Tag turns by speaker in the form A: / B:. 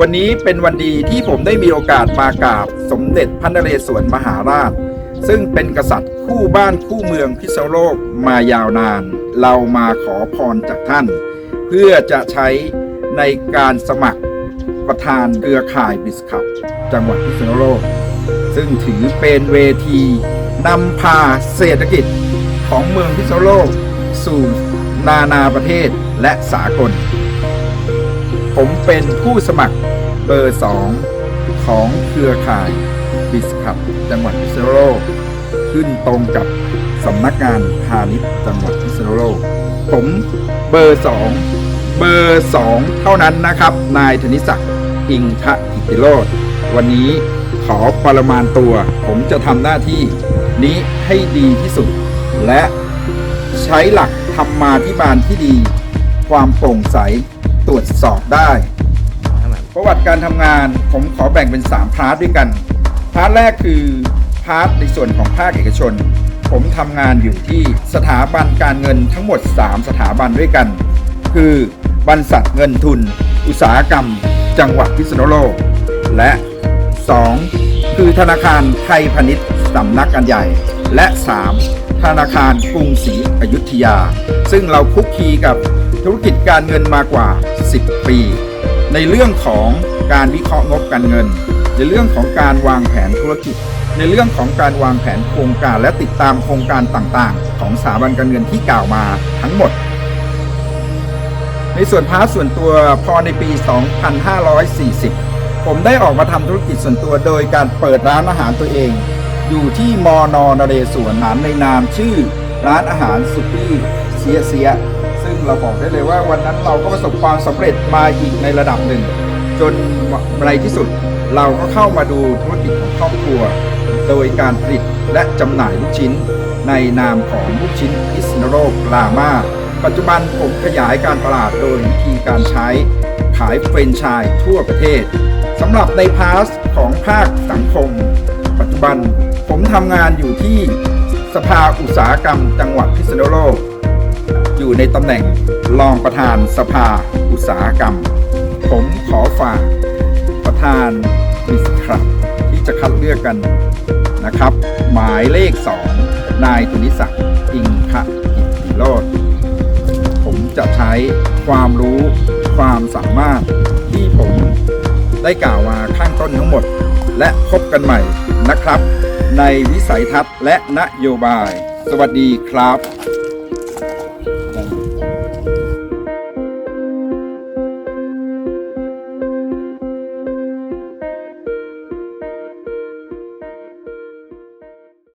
A: วันนี้เป็นวันดีที่ผมได้มีโอกาสมากราบสมเด็จพระนเรศวรมหาราช ซึ่งเป็นกษัตริย์คู่บ้านคู่เมืองพิษณุโลกมายาวนาน เรามาขอพรจากท่าน เพื่อจะใช้ในการสมัครประธานเครือข่ายบิสคับจังหวัดพิษณุโลก ซึ่งถือเป็นเวทีนำพาเศรษฐกิจของเมืองพิษณุโลก สู่นานาประเทศและสากล ผมเป็นผู้สมัครเบอร์สองของเครือข่ายบิสคับจังหวัดพิษณุโลก ขึ้นตรงกับสำนักงานพาณิชย์จังหวัดพิษณุโลก ผมเบอร์สองเบอร์สองเท่านั้นนะครับ นายธนิศักดิ์อิงทะกิติโรธวันนี้ขอประมาณตัว ผมจะทำหน้าที่นี้ให้ดีที่สุด และใช้หลักธรรมาธิบาลที่ดี ความโปร่งใส ตรวจสอบได้ ประวัติการทำงานผมขอแบ่งเป็น 3 พาร์ทด้วยกัน พาร์ทแรกคือ พาร์ทในส่วนของภาคเอกชน ผมทำงานอยู่ที่สถาบันการเงินทั้งหมด 3 สถาบันด้วยกัน คือบรรษัทเงินทุน อุตสาหกรรม จังหวัดพิษณุโลก และ 2. คือธนาคารไทยพาณิชย์สำนักงานใหญ่ และ 3. ธนาคารกรุงศรีอยุธยา ซึ่งเราคุกคีกับธุรกิจการเงินมากว่า 10 ปี ในเรื่องของการวิเคราะห์งบการเงิน ในเรื่องของการวางแผนธุรกิจ ในเรื่องของการวางแผนโครงการและติดตามโครงการต่างๆ ของสถาบันการเงินที่กล่าวมาทั้งหมด ในส่วนพาร์ทส่วนตัวพอในปี 2540 ผมได้ออกมาทำธุรกิจส่วนตัวโดยการเปิดร้านอาหารตัวเอง อยู่ที่มอนอนเรศวรนานในนามชื่อร้านอาหารสุกี้เสียเสีย ซึ่งเราบอกได้เลยว่าวันนั้นเราก็ประสบความสำเร็จมาอีกในระดับหนึ่ง จนในที่สุดเราก็เข้ามาดูธุรกิจของครอบครัว โดยการผลิตและจำหน่ายลูกชิ้น ในนามของลูกชิ้นพิษณุโลกลามาปัจจุบันผมขยายการตลาดโดยวิธีการใช้ขายเฟรนไชส์ทั่วประเทศสำหรับในพาสของภาคสังคม ปัจจุบันผมทำงานอยู่ที่สภาอุตสาหกรรมจังหวัดพิษณุโลก อยู่ในตำแหน่งรองประธานสภาอุตสาหกรรม ผมขอฝากประธานมิสครับที่จะคัดเลือกกันนะครับ หมายเลข 2 นายธนิศักดิ์อิงคะกิติโรธผมจะใช้ความรู้ความสามารถที่ผมได้กล่าวมาข้างต้นทั้งหมด และพบกันใหม่นะครับ ในวิสัยทัศน์และนโยบาย สวัสดีครับ